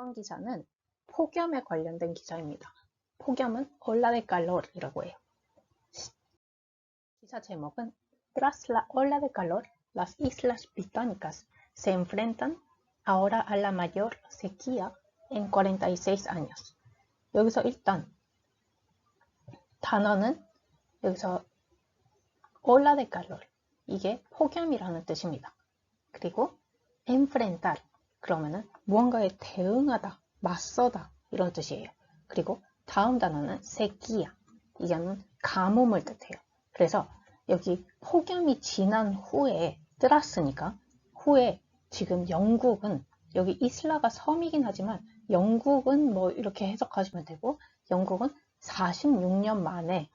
이번 기사는 폭염에 관련된 기사입니다. 폭염은 de calor이라고 해요. 기사 제목은 Tras la ola de calor, las islas británicas se enfrentan ahora a la mayor sequía en 46 años. 여기서 일단 단어는 여기서 ola de calor 이게 폭염이라는 뜻입니다. 그리고 enfrentar 그러면은 무언가에 대응하다, 맞서다 이런 뜻이에요. 그리고 다음 단어는 sequía 이게는 가뭄을 뜻해요. 그래서 여기 폭염이 지난 후에 뜨랐으니까 후에 지금 영국은 여기 이슬라가 섬이긴 하지만 영국은 뭐 이렇게 해석하시면 되고 영국은 46년 만에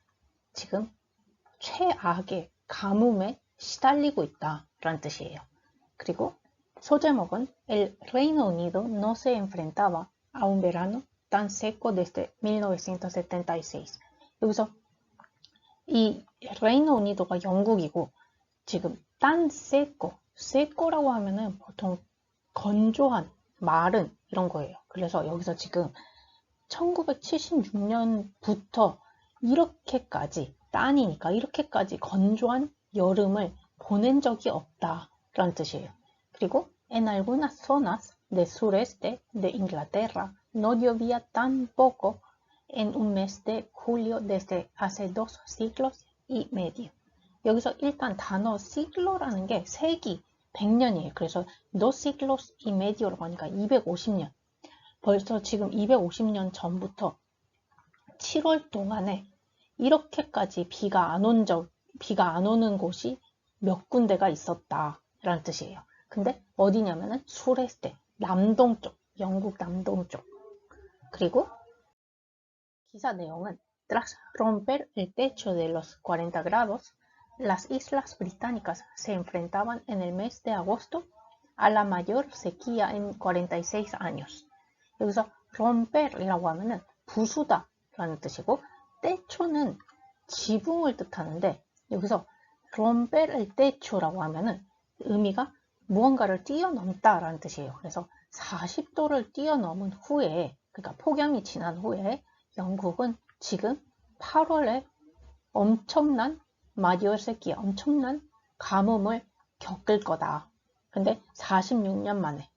지금 최악의 가뭄에 시달리고 있다라는 뜻이에요. 그리고 소제목은 El Reino Unido no se enfrentaba a un verano tan seco desde 1976. 여기서 이 레이노 우니도가 영국이고 지금 딴 세코, 세코라고 하면은 보통 건조한, 마른 이런 거예요. 그래서 여기서 지금 1976년부터 이렇게까지 딴이니까 이렇게까지 건조한 여름을 보낸 적이 없다 라는 뜻이에요. 그리고 en algunas zonas del sureste de Inglaterra no llovía tan poco en un mes de julio desde hace dos siglos y medio. 여기서 일단 단어 siglo라는 게 세기, 100년이에요. 그래서 dos siglos y medio라고 하니까 250년. 벌써 지금 250년 전부터 7월 동안에 이렇게까지 비가 안 온 적, 비가 안 오는 곳이 몇 군데가 있었다라는 뜻이에요. 근데 어디냐면은 수레스테, 남동 쪽, 영국 남동 쪽. 그리고 기사 내용은 Tras romper el techo de los 40 grados, las islas británicas se enfrentaban en el mes de agosto a la mayor sequía en 46 años. 여기서 romper이라고 하면은 부수다 라는 뜻이고 techo는 지붕을 뜻하는데 여기서 romper el techo라고 하면은 의미가 무언가를 뛰어넘다 라는 뜻이에요. 그래서 40도를 뛰어넘은 후에 그러니까 폭염이 지난 후에 영국은 지금 8월에 엄청난 마디오세기 엄청난 가뭄을 겪을 거다. 근데 46년 만에.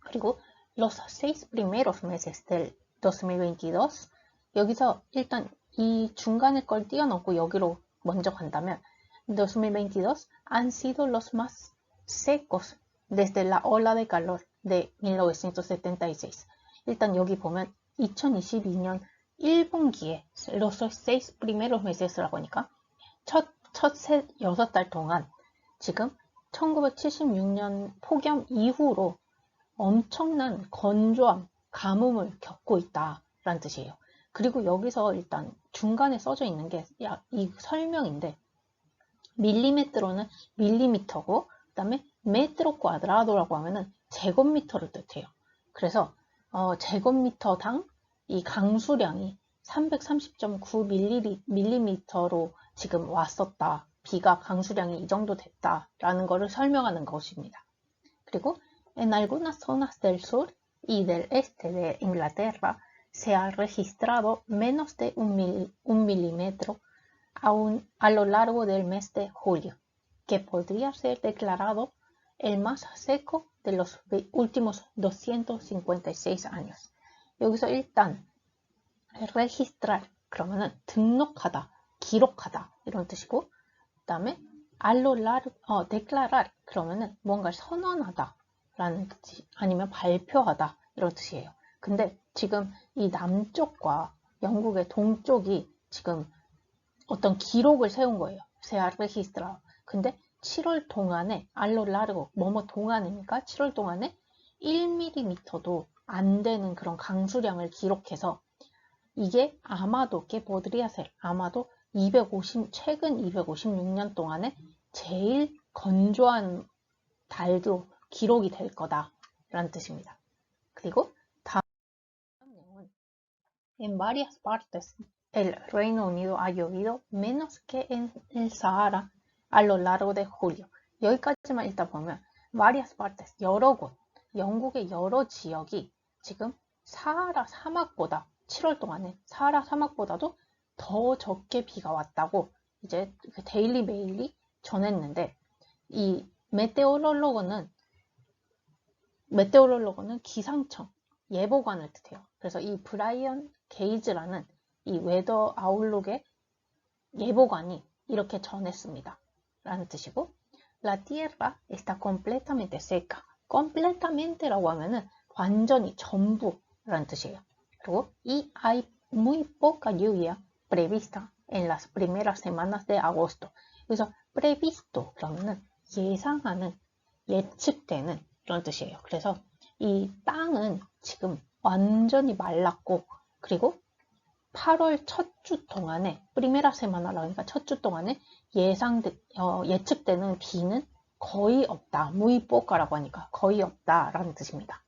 그리고 los seis primeros meses del 2022 여기서 일단 이 중간에 걸 뛰어넘고 여기로 먼저 간다면 2022 han sido los más secos desde la ola de calor de 1976. 일단 여기 보면 2022년 1분기에 los seis primeros meses라고 하니까 첫, 첫 세, 여섯 달 동안 지금 1976년 폭염 이후로 엄청난 건조함, 가뭄을 겪고 있다라는 뜻이에요. 그리고 여기서 일단 중간에 써져 있는 게 이 설명인데 밀리메트로는 밀리미터고 그다음에 메트로 꽈드라도라고 하면은 제곱미터를 뜻해요. 그래서 어, 제곱미터당 이 강수량이 330.9mm로 지금 왔었다. 비가 강수량이 이 정도 됐다라는 것을 설명하는 것입니다. 그리고 en algunas zonas del sur y del este de Inglaterra se ha registrado menos de un, mil, un milímetro aún a lo largo del mes de julio, que podría ser declarado el más seco de los últimos 256 años. 여기서 일단 registrar 그러면은 등록하다, 기록하다 이런 뜻이고 그 다음에 알로라르 어, declarar 그러면은 뭔가를 선언하다 라는 뜻이 아니면 발표하다 이런 뜻이에요. 근데 지금 이 남쪽과 영국의 동쪽이 지금 어떤 기록을 세운 거예요. 세아 레히스트라. 근데 7월 동안에 알로라르고 뭐뭐 동안이니까 7월 동안에 1mm도 안 되는 그런 강수량을 기록해서 이게 아마도 깨보드리아셀 아마도 250 최근 256년 동안에 제일 건조한 달도 기록이 될 거다라는 뜻입니다. 그리고 다음 내용은 En varias partes el Reino Unido ha llovido menos que en el Sahara a lo largo de julio. 여기까지만 읽다 보면 varias partes 여러 곳 영국의 여러 지역이 지금 사하라 사막보다 7월 동안에 사하라 사막보다도 더 적게 비가 왔다고 이제 그 데일리 메일이 전했는데 이 메테오롤로그는 메테오롤로그는 기상청 예보관을 뜻해요. 그래서 이 브라이언 게이즈라는 이 웨더 아웃룩의 예보관이 이렇게 전했습니다. 라는 뜻이고 La tierra está completamente seca. completamente라고 하면은 완전히 전부라는 뜻이에요. 그리고 y hay muy poca lluvia prevista en las primeras semanas de agosto. 그래서 previsto 그러면은 예상하는 예측되는 그런 뜻이에요. 그래서 이 땅은 지금 완전히 말랐고 그리고 8월 첫 주 동안에 프리메라 세마나라 그러니까 첫 주 동안에 예상 어, 예측되는 비는 거의 없다. 무이뽀가라고 하니까 거의 없다라는 뜻입니다.